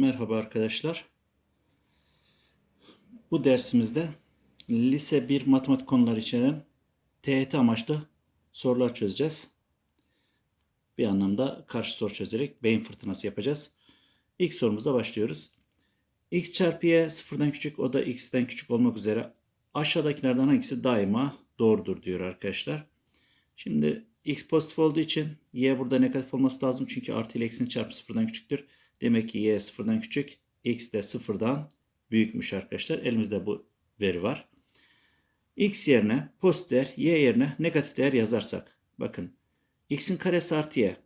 Merhaba arkadaşlar. Bu dersimizde lise 1 matematik konuları içeren TET amaçlı sorular çözeceğiz. Bir anlamda karşı soru çözerek beyin fırtınası yapacağız. İlk sorumuzda başlıyoruz. x çarpı y sıfırdan küçük o da x'ten küçük olmak üzere aşağıdakilerden hangisi daima doğrudur diyor arkadaşlar. Şimdi x pozitif olduğu için y burada negatif olması lazım çünkü artı ile x'in çarpı sıfırdan küçüktür. Demek ki y sıfırdan küçük, x de sıfırdan büyükmüş arkadaşlar. Elimizde bu veri var. x yerine pozitif değer, y yerine negatif değer yazarsak. Bakın x'in karesi artı y.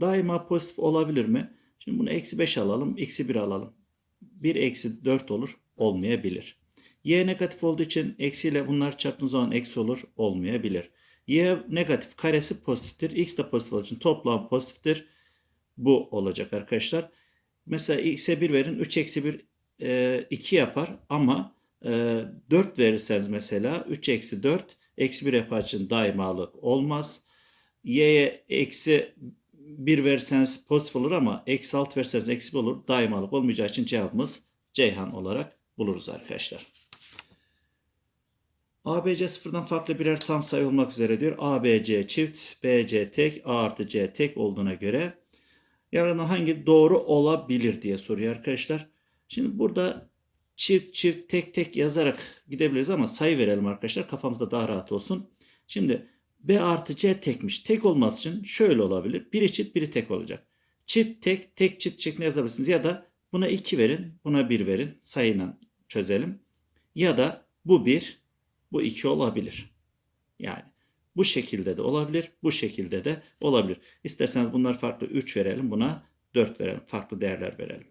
Daima pozitif olabilir mi? Şimdi bunu eksi 5 alalım, x'i 1 alalım. 1 eksi 4 olur, olmayabilir. y negatif olduğu için eksiyle bunlar çarptığın zaman eksi olur, olmayabilir. y negatif, karesi pozitiftir. x de pozitif olduğu için toplam pozitiftir. Bu olacak arkadaşlar. Mesela x'e 1 verin 3 eksi 1 e, 2 yapar ama e, 4 verirseniz mesela 3 eksi 4 eksi 1 yapar için daimalık olmaz. y'ye eksi 1 verirseniz pozitif olur ama eksi 6 verirseniz eksi 1 olur. Daimalık olmayacağı için cevabımız Ceyhan olarak buluruz arkadaşlar. ABC sıfırdan farklı birer tam sayı olmak üzere diyor. ABC çift, BC tek, A artı C tek olduğuna göre yarından hangi doğru olabilir diye soruyor arkadaşlar. Şimdi burada çift çift tek tek yazarak gidebiliriz ama sayı verelim arkadaşlar. Kafamızda daha rahat olsun. Şimdi B artı C tekmiş. Tek olması için şöyle olabilir. Biri çift biri tek olacak. Çift tek tek çift şeklinde yazabilirsiniz. Ya da buna 2 verin buna 1 verin. Sayıyla çözelim. Ya da bu 1 bu 2 olabilir. Yani bu şekilde de olabilir, bu şekilde de olabilir. İsterseniz bunlar farklı 3 verelim, buna 4 verelim, farklı değerler verelim.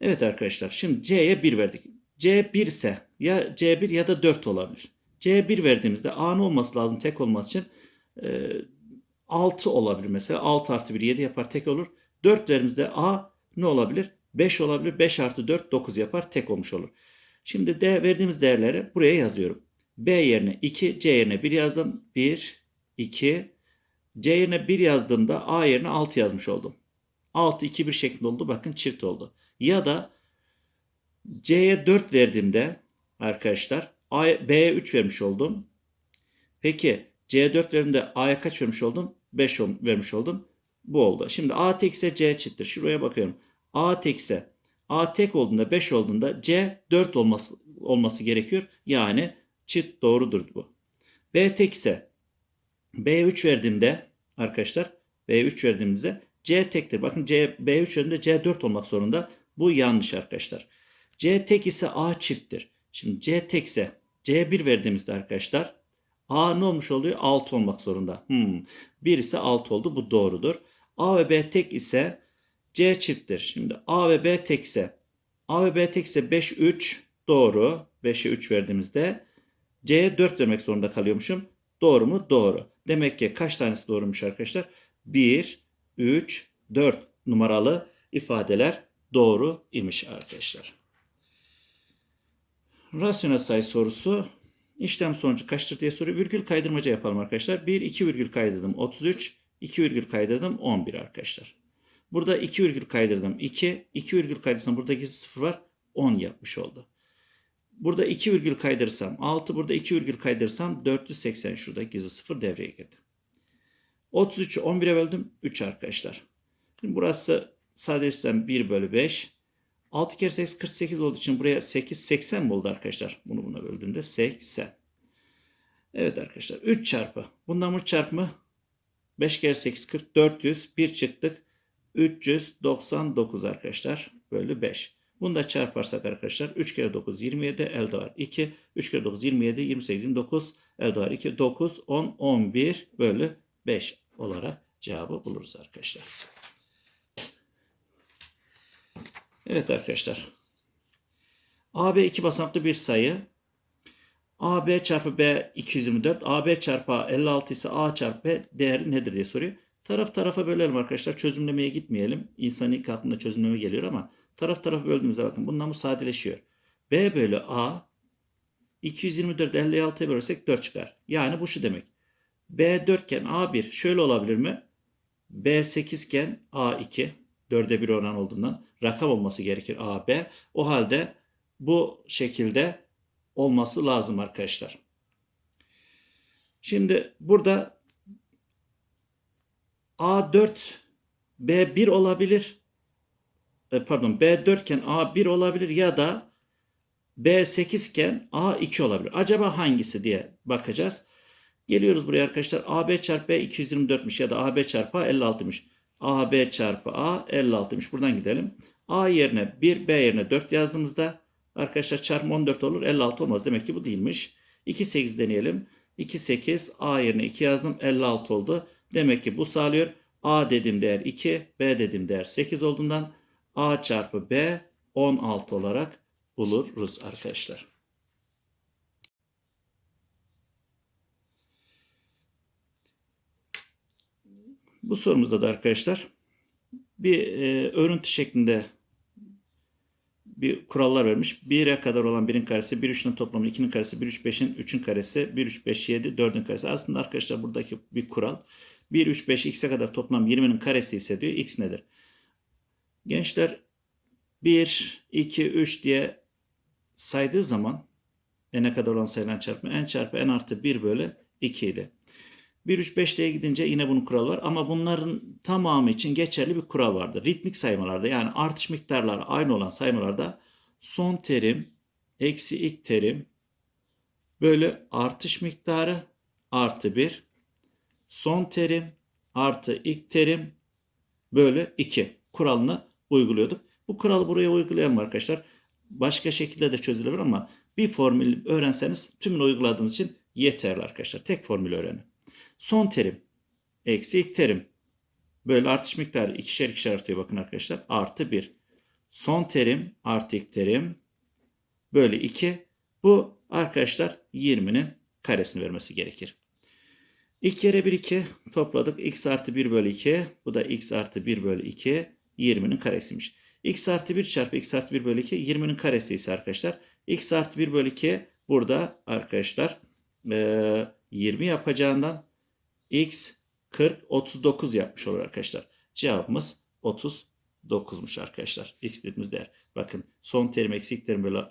Evet arkadaşlar, şimdi C'ye 1 verdik. C 1 ise ya C1 ya da 4 olabilir. C1 verdiğimizde A'nın olması lazım tek olması için e, 6 olabilir mesela. 6 artı 1 7 yapar tek olur. 4 verdiğimizde A ne olabilir? 5 olabilir. 5 artı 4 9 yapar tek olmuş olur. Şimdi D verdiğimiz değerleri buraya yazıyorum. B yerine 2, C yerine 1 yazdım. 1, 2. C yerine 1 yazdığımda A yerine 6 yazmış oldum. 6, 2, 1 şeklinde oldu. Bakın çift oldu. Ya da C'ye 4 verdiğimde arkadaşlar B'ye 3 vermiş oldum. Peki C'ye 4 verdiğimde A'ya kaç vermiş oldum? 5 vermiş oldum. Bu oldu. Şimdi A tekse C çifttir. Şuraya bakıyorum. A tekse A tek olduğunda 5 olduğunda C 4 olması, olması gerekiyor. Yani çift doğrudur bu. B tek ise B3 verdiğimde arkadaşlar B3 verdiğimizde C tektir. Bakın C, B3 verdiğimde C 4 olmak zorunda. Bu yanlış arkadaşlar. C tek ise A çifttir. Şimdi C tek ise C1 verdiğimizde arkadaşlar A ne olmuş oluyor? 6 olmak zorunda. Hmm. 1 ise 6 oldu. Bu doğrudur. A ve B tek ise C çifttir. Şimdi A ve B tek ise A ve B tek ise 5 3 doğru. 5'e 3 verdiğimizde C'ye 4 vermek zorunda kalıyormuşum. Doğru mu? Doğru. Demek ki kaç tanesi doğrumuş arkadaşlar? 1, 3, 4 numaralı ifadeler doğru imiş arkadaşlar. Rasyonel sayı sorusu işlem sonucu kaçtır diye soruyor. Virgül kaydırmaca yapalım arkadaşlar. 1, 2 virgül kaydırdım 33, 2 virgül kaydırdım 11 arkadaşlar. Burada 2 virgül kaydırdım 2, 2 virgül kaydırsam burada gizli sıfır var 10 yapmış oldu. Burada 2 virgül kaydırırsam 6, burada 2 virgül kaydırırsam 480 şurada gizli sıfır devreye girdi. 33'ü 11'e böldüm 3 arkadaşlar. Şimdi burası sadeleştirsem 1 bölü 5. 6 kere 8 48 olduğu için buraya 8 80 mi oldu arkadaşlar? Bunu buna böldüğümde 80. Evet arkadaşlar 3 çarpı. Bundan bu çarpımı 5 kere 8 40 400 1 çıktık. 399 arkadaşlar bölü 5. Bunu da çarparsak arkadaşlar 3 kere 9 27 elde var 2. 3 kere 9 27 28 29 elde var 2. 9 10 11 bölü 5 olarak cevabı buluruz arkadaşlar. Evet arkadaşlar. AB iki basamaklı bir sayı. AB çarpı B 224. AB çarpı A 56 ise A çarpı B değeri nedir diye soruyor. Taraf tarafa bölelim arkadaşlar. Çözümlemeye gitmeyelim. İnsan ilk aklına çözümleme geliyor ama taraf tarafa böldüğümüzde bakın bundan bu sadeleşiyor. B bölü A 224 56'ya bölersek 4 çıkar. Yani bu şu demek. B 4 iken A 1 şöyle olabilir mi? B 8 iken A 2 4'e 1 oran olduğundan rakam olması gerekir AB. O halde bu şekilde olması lazım arkadaşlar. Şimdi burada A4 B1 olabilir. E, pardon B4 iken A1 olabilir ya da B8 iken A2 olabilir. Acaba hangisi diye bakacağız. Geliyoruz buraya arkadaşlar. AB çarpı B 224'müş ya da AB çarpı A 56'mış. AB çarpı A 56'mış. Buradan gidelim. A yerine 1, B yerine 4 yazdığımızda arkadaşlar çarpı 14 olur. 56 olmaz. Demek ki bu değilmiş. 2, 8 deneyelim. 2, 8. A yerine 2 yazdım. 56 oldu. Demek ki bu sağlıyor. A dediğim değer 2, B dediğim değer 8 olduğundan A çarpı B 16 olarak buluruz arkadaşlar. Bu sorumuzda da arkadaşlar bir e, örüntü şeklinde bir kurallar vermiş. 1'e kadar olan 1'in karesi, 1 3'ün toplamı 2'nin karesi, 1 3 5'in 3'ün karesi, 1 3 5 7 4'ün karesi. Aslında arkadaşlar buradaki bir kural. 1 3 5 x'e kadar toplam 20'nin karesi ise diyor x nedir? Gençler 1 2 3 diye saydığı zaman n'e kadar olan sayılan çarpımı n çarpı n artı 1 bölü 2 idi. 1, 3, 5 diye gidince yine bunun kuralı var. Ama bunların tamamı için geçerli bir kural vardır. Ritmik saymalarda yani artış miktarları aynı olan saymalarda son terim eksi ilk terim bölü artış miktarı artı 1 son terim artı ilk terim bölü 2 kuralını uyguluyorduk. Bu kuralı buraya uygulayalım arkadaşlar. Başka şekilde de çözülebilir ama bir formül öğrenseniz tümünü uyguladığınız için yeterli arkadaşlar. Tek formül öğrenin. Son terim eksi ilk terim böyle artış miktarı ikişer ikişer artıyor bakın arkadaşlar. Artı 1. Son terim artı ilk terim bölü 2. Bu arkadaşlar 20'nin karesini vermesi gerekir. İlk kere 1 2 topladık. x artı 1 bölü 2. Bu da x artı 1 bölü 2. 20'nin karesiymiş. x artı 1 çarpı x artı 1 bölü 2 20'nin karesi ise arkadaşlar. x artı 1 bölü 2 burada arkadaşlar 20 yapacağından x 40 39 yapmış olur arkadaşlar. Cevabımız 39'muş arkadaşlar. X dediğimiz değer. Bakın son terim eksi ilk terim böyle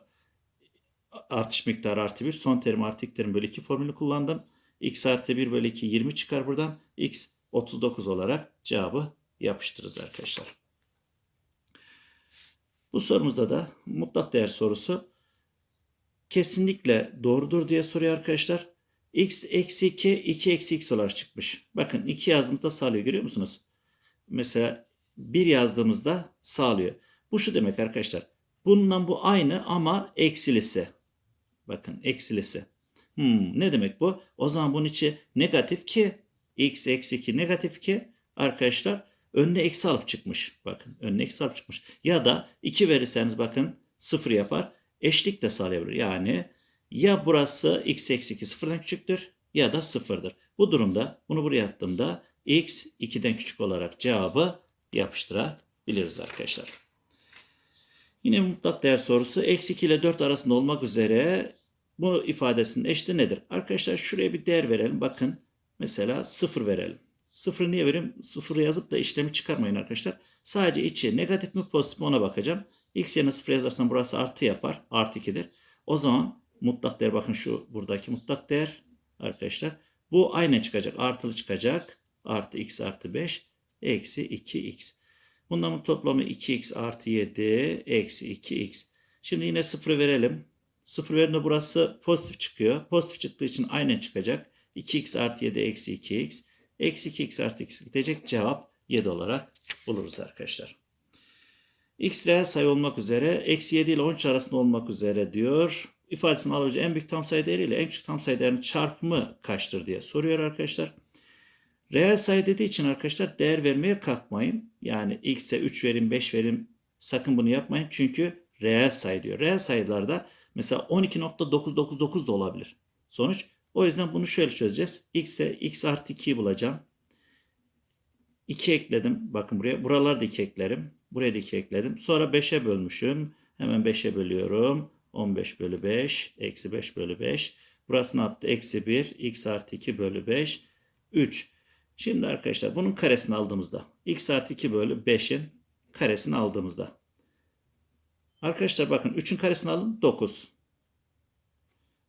artış miktarı artı 1. Son terim artı terim bölü 2 formülü kullandım. x artı 1 bölü 2 20 çıkar buradan. x 39 olarak cevabı yapıştırırız arkadaşlar. Bu sorumuzda da mutlak değer sorusu kesinlikle doğrudur diye soruyor arkadaşlar x eksi 2, 2 eksi x olarak çıkmış. Bakın 2 yazdığımızda sağlıyor görüyor musunuz? Mesela 1 yazdığımızda sağlıyor. Bu şu demek arkadaşlar. Bununla bu aynı ama eksilisi. Bakın eksilisi. Hmm, ne demek bu? O zaman bunun içi negatif ki x eksi 2 negatif ki arkadaşlar önüne eksi alıp çıkmış. Bakın önüne eksi alıp çıkmış. Ya da 2 verirseniz bakın 0 yapar. Eşlik de sağlayabilir. Yani ya burası x eksi 2 sıfırdan küçüktür ya da sıfırdır. Bu durumda bunu buraya attığımda x 2'den küçük olarak cevabı yapıştırabiliriz arkadaşlar. Yine mutlak değer sorusu eksi 2 ile 4 arasında olmak üzere bu ifadesinin eşiti nedir? Arkadaşlar şuraya bir değer verelim. Bakın mesela 0 verelim. 0 niye vereyim? 0 yazıp da işlemi çıkarmayın arkadaşlar. Sadece içi negatif mi pozitif mi ona bakacağım. X yerine 0 yazarsam burası artı yapar. Artı 2'dir. O zaman mutlak değer bakın şu buradaki mutlak değer arkadaşlar. Bu aynı çıkacak. Artılı çıkacak. Artı x artı 5 eksi 2x. Bunların toplamı 2x artı 7 eksi 2x. Şimdi yine 0 verelim. 0 verince burası pozitif çıkıyor. Pozitif çıktığı için aynı çıkacak. 2x artı 7 eksi 2x. Eksi 2x artı x gidecek. Cevap 7 olarak buluruz arkadaşlar. x reel sayı olmak üzere eksi 7 ile 13 arasında olmak üzere diyor ifadesini alabileceği en büyük tam sayı değeri ile en küçük tam sayı değerinin çarpımı kaçtır diye soruyor arkadaşlar. Reel sayı dediği için arkadaşlar değer vermeye kalkmayın. Yani x'e 3 verin 5 verin sakın bunu yapmayın. Çünkü reel sayı diyor. Reel sayılarda mesela 12.999 da olabilir. Sonuç o yüzden bunu şöyle çözeceğiz. x'e x artı 2'yi bulacağım. 2 ekledim. Bakın buraya. Buralarda 2 eklerim. Buraya da 2 ekledim. Sonra 5'e bölmüşüm. Hemen 5'e bölüyorum. 15 bölü 5 eksi 5 bölü 5. Burası ne yaptı? Eksi 1 x artı 2 bölü 5 3. Şimdi arkadaşlar bunun karesini aldığımızda x artı 2 bölü 5'in karesini aldığımızda. Arkadaşlar bakın 3'ün karesini alın 9.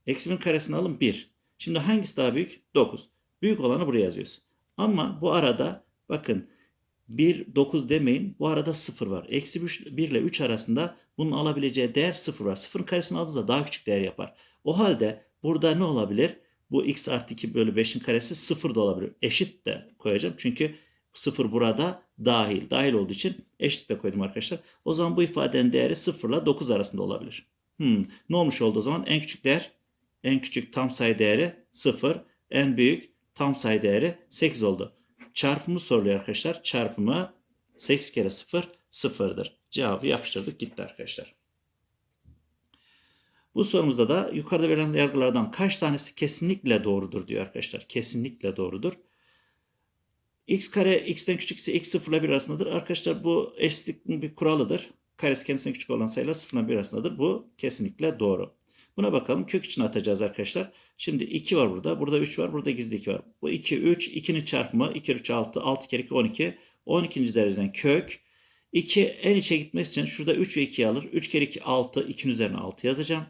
Eksi 1'in karesini alın 1. Şimdi hangisi daha büyük? 9. Büyük olanı buraya yazıyoruz. Ama bu arada bakın 1, 9 demeyin. Bu arada 0 var. Eksi 1 ile 3 arasında bunun alabileceği değer 0 var. 0'ın karesini aldığınızda daha küçük değer yapar. O halde burada ne olabilir? Bu x artı 2 bölü 5'in karesi 0 da olabilir. Eşit de koyacağım. Çünkü 0 burada dahil. Dahil olduğu için eşit de koydum arkadaşlar. O zaman bu ifadenin değeri 0 ile 9 arasında olabilir. Hmm. Ne olmuş oldu o zaman? En küçük değer, en küçük tam sayı değeri 0. En büyük tam sayı değeri 8 oldu. Çarpımı soruluyor arkadaşlar. Çarpımı 8 kere 0 sıfırdır. Cevabı yapıştırdık gitti arkadaşlar. Bu sorumuzda da yukarıda verilen yargılardan kaç tanesi kesinlikle doğrudur diyor arkadaşlar. Kesinlikle doğrudur. x kare x'ten küçükse x 0 ile 1 arasındadır. Arkadaşlar bu eşitliğin bir kuralıdır. Karesi kendisinden küçük olan sayılar 0 ile 1 arasındadır. Bu kesinlikle doğru. Buna bakalım. Kök için atacağız arkadaşlar. Şimdi 2 var burada. Burada 3 var. Burada gizli 2 var. Bu 2, 3. 2'nin çarpımı. 2, 3, 6. 6 kere 2, 12. 12. dereceden kök. 2 en içe gitmek için şurada 3 ve 2'yi alır. 3 kere 2, 6. 2'nin üzerine 6 yazacağım.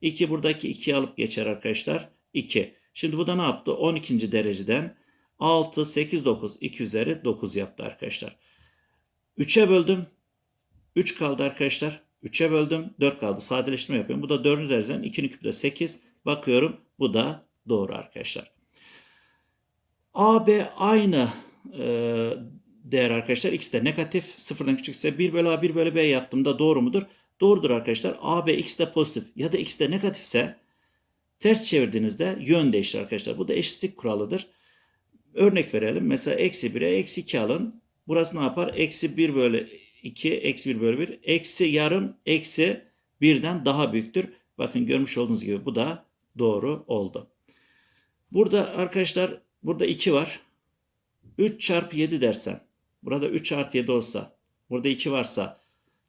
2 buradaki 2'yi alıp geçer arkadaşlar. 2. Şimdi bu da ne yaptı? 12. dereceden 6, 8, 9. 2 üzeri 9 yaptı arkadaşlar. 3'e böldüm. 3 kaldı arkadaşlar. 3'e böldüm. 4 kaldı. Sadeleştirme yapıyorum. Bu da 4. dereceden 2'nin küpü de 8. Bakıyorum. Bu da doğru arkadaşlar. AB aynı e, değer arkadaşlar. X de negatif. Sıfırdan küçükse 1 bölü A 1 bölü B yaptığımda doğru mudur? Doğrudur arkadaşlar. AB X de pozitif ya da X de negatifse ters çevirdiğinizde yön değişir arkadaşlar. Bu da eşitlik kuralıdır. Örnek verelim. Mesela eksi 1'e eksi 2 alın. Burası ne yapar? Eksi 1 bölü 2, eksi 1 bölü 1. Eksi yarım, eksi 1'den daha büyüktür. Bakın görmüş olduğunuz gibi bu da doğru oldu. Burada arkadaşlar burada 2 var. 3 çarpı 7 dersem. Burada 3 artı 7 olsa. Burada 2 varsa.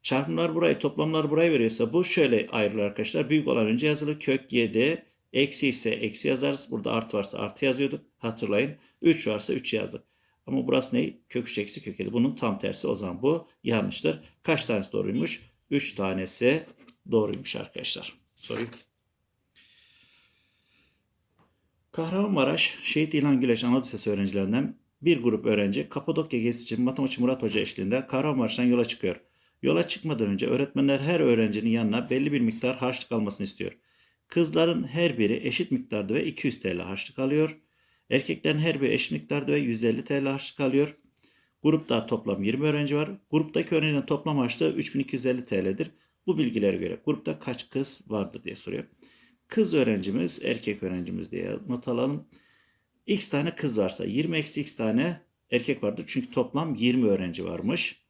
Çarpımlar burayı, toplamlar burayı veriyorsa bu şöyle ayrılır arkadaşlar. Büyük olan önce yazılır. Kök 7. Eksi ise eksi yazarız. Burada artı varsa artı yazıyorduk. Hatırlayın. 3 varsa 3 yazdık. Ama burası ne? Kök 3 eksi kök 7. Bunun tam tersi. O zaman bu yanlıştır. Kaç tanesi doğruymuş? 3 tanesi doğruymuş arkadaşlar. Soruyu. Kahramanmaraş Şehit İlhan Güleş Anadolu Lisesi öğrencilerinden bir grup öğrenci Kapadokya gezisi için matematikçi Murat Hoca eşliğinde Kahramanmaraş'tan yola çıkıyor. Yola çıkmadan önce öğretmenler her öğrencinin yanına belli bir miktar harçlık almasını istiyor. Kızların her biri eşit miktarda ve 200 TL harçlık alıyor. Erkeklerin her biri eşit miktarda ve 150 TL harçlık alıyor. Grupta toplam 20 öğrenci var. Gruptaki öğrencinin toplam harçlığı 3250 TL'dir. Bu bilgilere göre grupta kaç kız vardır diye soruyor. Kız öğrencimiz, erkek öğrencimiz diye not alalım. X tane kız varsa 20 eksi x tane erkek vardır. Çünkü toplam 20 öğrenci varmış.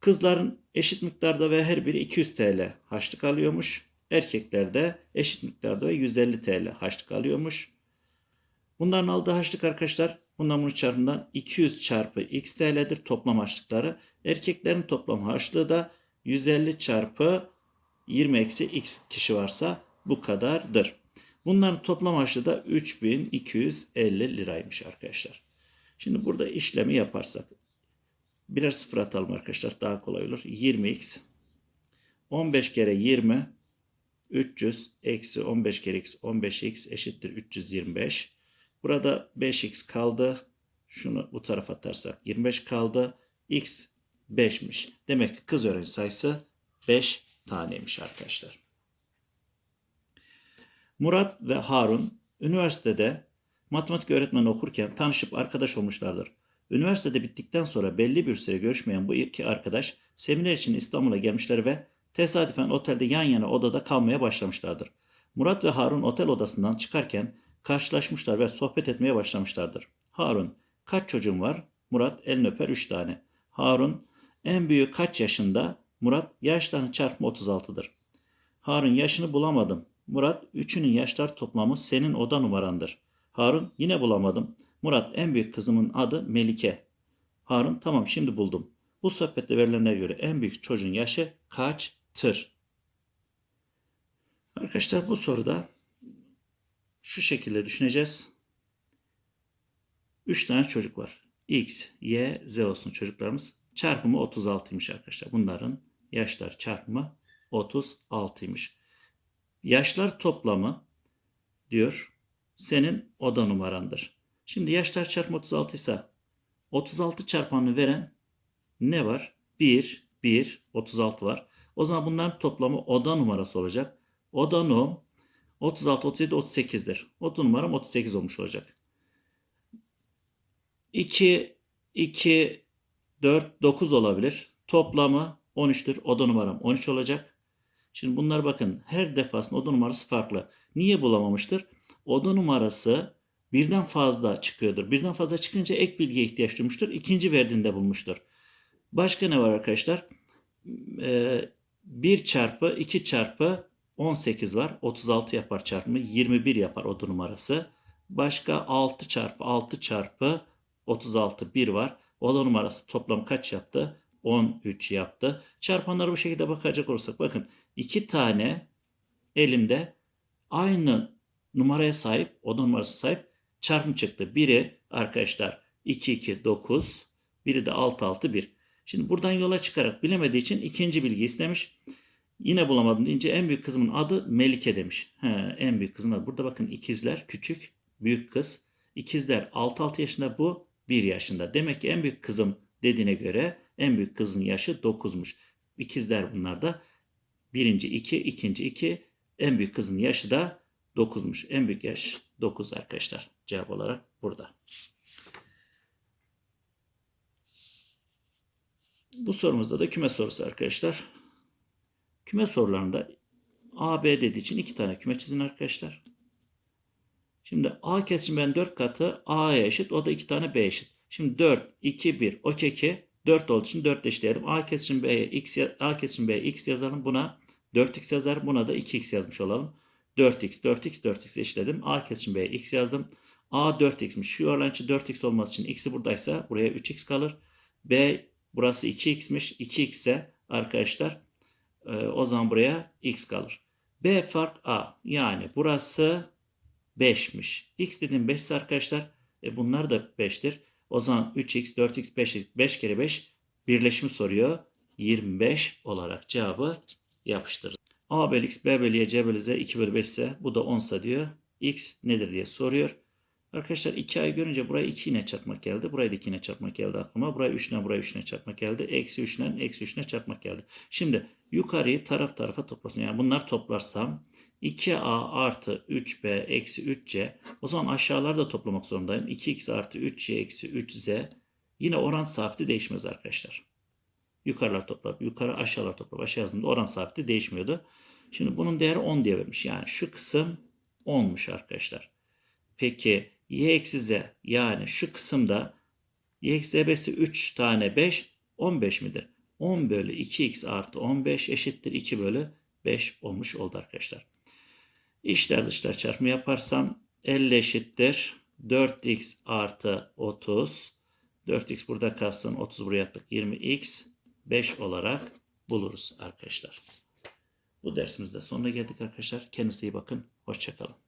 Kızların eşit miktarda ve her biri 200 TL harçlık alıyormuş. Erkekler de eşit miktarda ve 150 TL harçlık alıyormuş. Bunların aldığı harçlık arkadaşlar bundan bunu çarpımdan 200 çarpı x TL'dir toplam harçlıkları. Erkeklerin toplam harçlığı da 150 çarpı 20 eksi x kişi varsa bu kadardır. Bunların toplam harçlığı da 3250 liraymış arkadaşlar. Şimdi burada işlemi yaparsak birer sıfır atalım arkadaşlar daha kolay olur. 20x 15 kere 20 300 eksi 15 kere x 15x eşittir 325. Burada 5x kaldı. Şunu bu tarafa atarsak 25 kaldı. x 5'miş. Demek ki kız öğrenci sayısı 5 taneymiş arkadaşlar. Murat ve Harun üniversitede matematik öğretmeni okurken tanışıp arkadaş olmuşlardır. Üniversitede bittikten sonra belli bir süre görüşmeyen bu iki arkadaş seminer için İstanbul'a gelmişler ve tesadüfen otelde yan yana odada kalmaya başlamışlardır. Murat ve Harun otel odasından çıkarken karşılaşmışlar ve sohbet etmeye başlamışlardır. Harun, kaç çocuğun var? Murat elini öper 3 tane. Harun, en büyük kaç yaşında? Murat, yaşlarının çarpımı 36'dır. Harun, yaşını bulamadım. Murat, üçünün yaşlar toplamı senin oda numarandır. Harun, yine bulamadım. Murat, en büyük kızımın adı Melike. Harun, tamam şimdi buldum. Bu sohbette verilenlere göre en büyük çocuğun yaşı kaçtır? Arkadaşlar bu soruda şu şekilde düşüneceğiz. 3 tane çocuk var. X, Y, Z olsun çocuklarımız. çarpımı 36'ymış arkadaşlar. Bunların yaşlar çarpımı 36'ymış. Yaşlar toplamı diyor senin oda numarandır. Şimdi yaşlar çarpımı 36 ise 36 çarpanını veren ne var? 1, 1, 36 var. O zaman bunların toplamı oda numarası olacak. Oda num 36, 37, 38'dir. Oda numaram 38 olmuş olacak. 2, 2, 4, 9 olabilir. Toplamı 13'tür. Oda numaram 13 olacak. Şimdi bunlar bakın her defasında oda numarası farklı. Niye bulamamıştır? Oda numarası birden fazla çıkıyordur. Birden fazla çıkınca ek bilgiye ihtiyaç duymuştur. İkinci verdiğinde bulmuştur. Başka ne var arkadaşlar? Ee, 1 çarpı 2 çarpı 18 var. 36 yapar çarpımı. 21 yapar oda numarası. Başka 6 çarpı 6 çarpı 36 1 var. Oda numarası toplam kaç yaptı? 13 yaptı. Çarpanlara bu şekilde bakacak olursak bakın iki tane elimde aynı numaraya sahip, oda numarası sahip çarpım çıktı. Biri arkadaşlar 2 2 9, biri de 6 6 1. Şimdi buradan yola çıkarak bilemediği için ikinci bilgi istemiş. Yine bulamadım deyince en büyük kızımın adı Melike demiş. He, en büyük kızın adı. Burada bakın ikizler küçük, büyük kız. İkizler 6-6 yaşında bu 1 yaşında. Demek ki en büyük kızım dediğine göre en büyük kızın yaşı 9'muş. İkizler bunlar da birinci 2, ikinci 2. En büyük kızın yaşı da 9'muş. En büyük yaş 9 arkadaşlar. Cevap olarak burada. Bu sorumuzda da küme sorusu arkadaşlar. Küme sorularında A, B dediği için iki tane küme çizin arkadaşlar. Şimdi A kesişim ben 4 katı A'ya eşit. O da 2 tane B eşit. Şimdi 4, 2, 1. O keki 4 olduğu için 4 eşitleyelim. A kesişim B'ye x, A kesişim B'ye x yazalım. Buna 4x yazar. Buna da 2x yazmış olalım. 4x, 4x, 4x eşitledim. A kesişim B'ye x yazdım. A 4x'miş. Şu yuvarlan içi 4x olması için x'i buradaysa buraya 3x kalır. B burası 2x'miş. 2x ise arkadaşlar e, o zaman buraya x kalır. B fark A. Yani burası 5'miş. X dediğim 5 ise arkadaşlar e bunlar da 5'tir. O zaman 3x, 4x, 5, 5 kere 5 birleşimi soruyor. 25 olarak cevabı yapıştırırız. A bölü x, B bölü y, c bölü z 2 bölü 5 ise bu da 10 ise diyor. X nedir diye soruyor. Arkadaşlar 2 ay görünce buraya 2 ile çarpmak geldi. Buraya da 2 ile çarpmak geldi aklıma. Buraya 3 ile buraya 3 ile çarpmak geldi. Eksi 3 ile eksi 3 ile çarpmak geldi. Şimdi yukarıyı taraf tarafa toplasın. Yani bunlar toplarsam 2a artı 3b eksi 3c. O zaman aşağıları da toplamak zorundayım. 2x artı 3c eksi 3z. Yine oran sabiti değişmez arkadaşlar. Yukarılar toplar. Yukarı aşağılar toplar. Aşağı yazdığımda oran sabiti değişmiyordu. Şimdi bunun değeri 10 diye vermiş. Yani şu kısım 10'muş arkadaşlar. Peki y eksi z yani şu kısımda y eksi z'si 3 tane 5 15 midir? 10 bölü 2x artı 15 eşittir 2 bölü 5 olmuş oldu arkadaşlar. İşler dışlar çarpımı yaparsam 50 eşittir 4x artı 30. 4x burada kalsın 30 buraya attık 20x 5 olarak buluruz arkadaşlar. Bu dersimizde sonuna geldik arkadaşlar. Kendinize iyi bakın. Hoşçakalın.